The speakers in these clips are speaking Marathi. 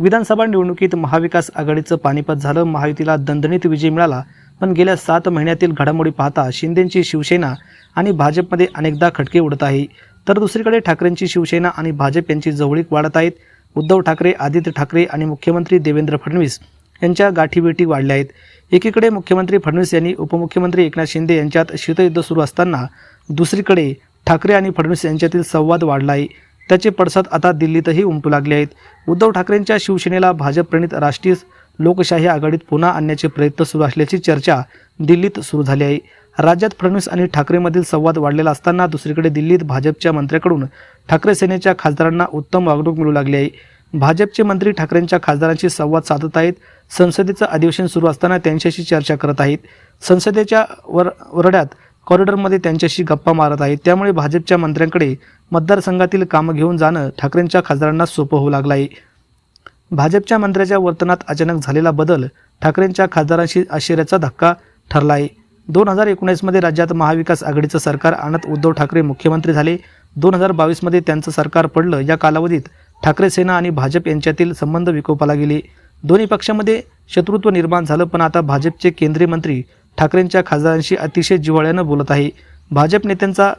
विधानसभा निवडणुकीत महाविकास आघाडीचं पानिपत झालं महायुतीला दणदणीत विजय मिळाला. पण गेल्या सात महिन्यातील घडामोडी पाहता शिंदेंची शिवसेना आणि भाजपमध्ये अनेकदा खटके उडत आहे. तर दुसरीकडे ठाकरेंची शिवसेना आणि भाजप यांची जवळीक वाढत आहेत. उद्धव ठाकरे आदित्य ठाकरे आणि मुख्यमंत्री देवेंद्र फडणवीस यांच्या गाठीबेटी वाढल्या आहेत. एकीकडे मुख्यमंत्री फडणवीस यांनी उपमुख्यमंत्री एकनाथ शिंदे यांच्यात शीतयुद्ध सुरू असताना दुसरीकडे ठाकरे आणि फडणवीस यांच्यातील संवाद वाढला आहे. त्याचे पडसाद आता दिल्लीतही उमटू लागले आहेत. उद्धव ठाकरेंच्या शिवसेनेला भाजपप्रणित राष्ट्रीय लोकशाही आघाडीत पुन्हा आणण्याचे प्रयत्न सुरू असल्याची चर्चा दिल्लीत सुरू झाली आहे. राज्यात फडणवीस आणि ठाकरेमधील संवाद वाढलेला असताना दुसरीकडे दिल्लीत भाजपच्या मंत्र्याकडून ठाकरे सेनेच्या खासदारांना उत्तम वागणूक मिळू लागली आहे. भाजपचे मंत्री ठाकरेंच्या खासदारांशी संवाद साधत आहेत. संसदेचं अधिवेशन सुरू असताना त्यांच्याशी चर्चा करत आहेत. संसदेच्या वर वरड्यात कॉरिडॉरमध्ये त्यांच्याशी गप्पा मारत आहेत. त्यामुळे भाजपच्या मंत्र्यांकडे मतदारसंघातील कामं घेऊन जाणं ठाकरेंच्या खासदारांना सोपं होऊ लागलं आहे भाजपच्या मंत्र्याच्या वर्तनात अचानक झालेला बदल ठाकरेंच्या खासदारांशी आश्चर्याचा धक्का ठरला आहे दोन हजार एकोणीसमध्ये राज्यात महाविकास आघाडीचं सरकार आणत उद्धव ठाकरे मुख्यमंत्री झाले. दोन हजार बावीसमध्ये त्यांचं सरकार पडलं. या कालावधीत ठाकरे सेना आणि भाजप यांच्यातील संबंध विकोपाला गेले. दोन्ही पक्षामध्ये शत्रुत्व निर्माण झालं पण आता भाजपचे केंद्रीय मंत्री ठाकरेंच्या खासदारांशी अतिशय जिव्हाळ्यानं बोलत आहे. भाजप नेत्यांचा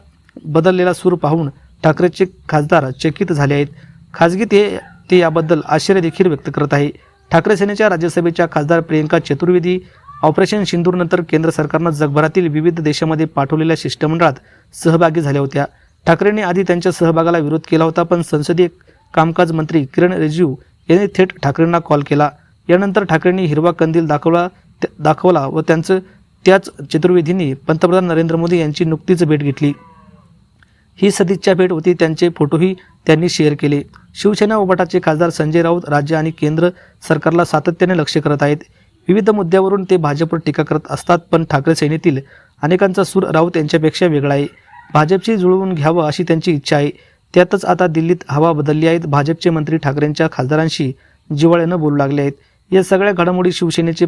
बदललेला सूर पाहून ठाकरेचे खासदार चकित झाले आहेत. खासगी ते ते याबद्दल आश्चर्य देखील व्यक्त करत आहे. ठाकरे सेनेच्या राज्यसभेच्या खासदार प्रियंका चतुर्वेदी ऑपरेशन सिंदूरनंतर केंद्र सरकारनं जगभरातील विविध देशामध्ये पाठवलेल्या शिष्टमंडळात सहभागी झाल्या होत्या. ठाकरेंनी आधी त्यांच्या सहभागाला विरोध केला होता पण संसदीय कामकाज मंत्री किरण रिजिजू यांनी थेट ठाकरेंना कॉल केला. यानंतर ठाकरेंनी हिरवा कंदील दाखवला दाखवला व त्यांचं त्याच चतुर्वेदींनी पंतप्रधान नरेंद्र मोदी यांची नुकतीच भेट घेतली. ही सदिच्छा भेट होती त्यांचे फोटोही त्यांनी शेअर केले. शिवसेना उभाटाचे खासदार संजय राऊत राज्य आणि केंद्र सरकारला सातत्याने लक्ष करत आहेत. विविध मुद्द्यावरून ते भाजपवर टीका करत असतात पण ठाकरे सेनेतील अनेकांचा सूर राऊत यांच्यापेक्षा वेगळा आहे. भाजपशी जुळवून घ्यावं अशी त्यांची इच्छा आहे. त्यातच आता दिल्लीत हवा बदलली आहेत. भाजपचे मंत्री ठाकरेंच्या खासदारांशी जिव्हाळ्यानं बोलू लागले आहेत. या सगळ्या घडामोडी शिवसेनेचे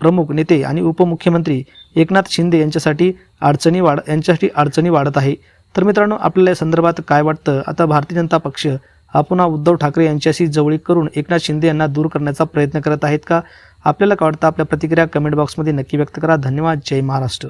प्रमुख नेते आणि उपमुख्यमंत्री एकनाथ शिंदे यांच्यासाठी अडचणी वाढ यांच्यासाठी अडचणी वाढत आहे. तर मित्रांनो आपल्याला या संदर्भात काय वाटतं? आता भारतीय जनता पक्ष हा पुन्हा उद्धव ठाकरे यांच्याशी जवळीक करून एकनाथ शिंदे यांना दूर करण्याचा प्रयत्न करत आहेत का? आपल्याला काय वाटतं? आपल्या प्रतिक्रिया कमेंट बॉक्समध्ये नक्की व्यक्त करा. धन्यवाद. जय महाराष्ट्र.